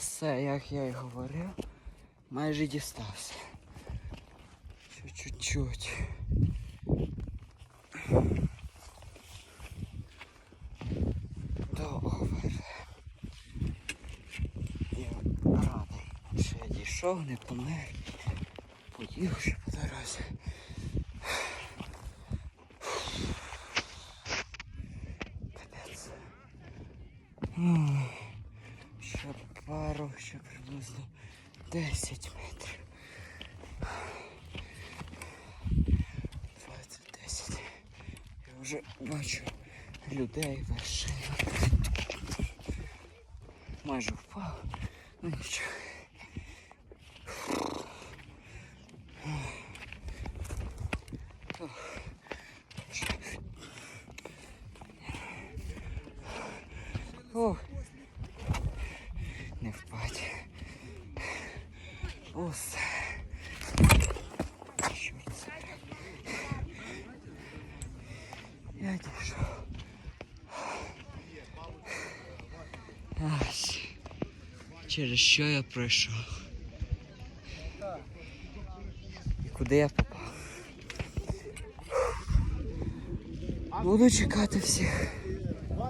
Все, як я й говорив, майже дістався. Ще чуть-чуть. Добре. Я радий, що я дійшов, не помер. Поїв ще по дорозі. Капець. Ще пару, ще приблизно 10 метрів. 20, 10. Я вже бачу людей вершину. Майже впав. Ну нічого. Ох. Не впасть. Забирай. Я дійшов. Ась. Через що я пройшов? І куди я попав? Буду чекати всіх.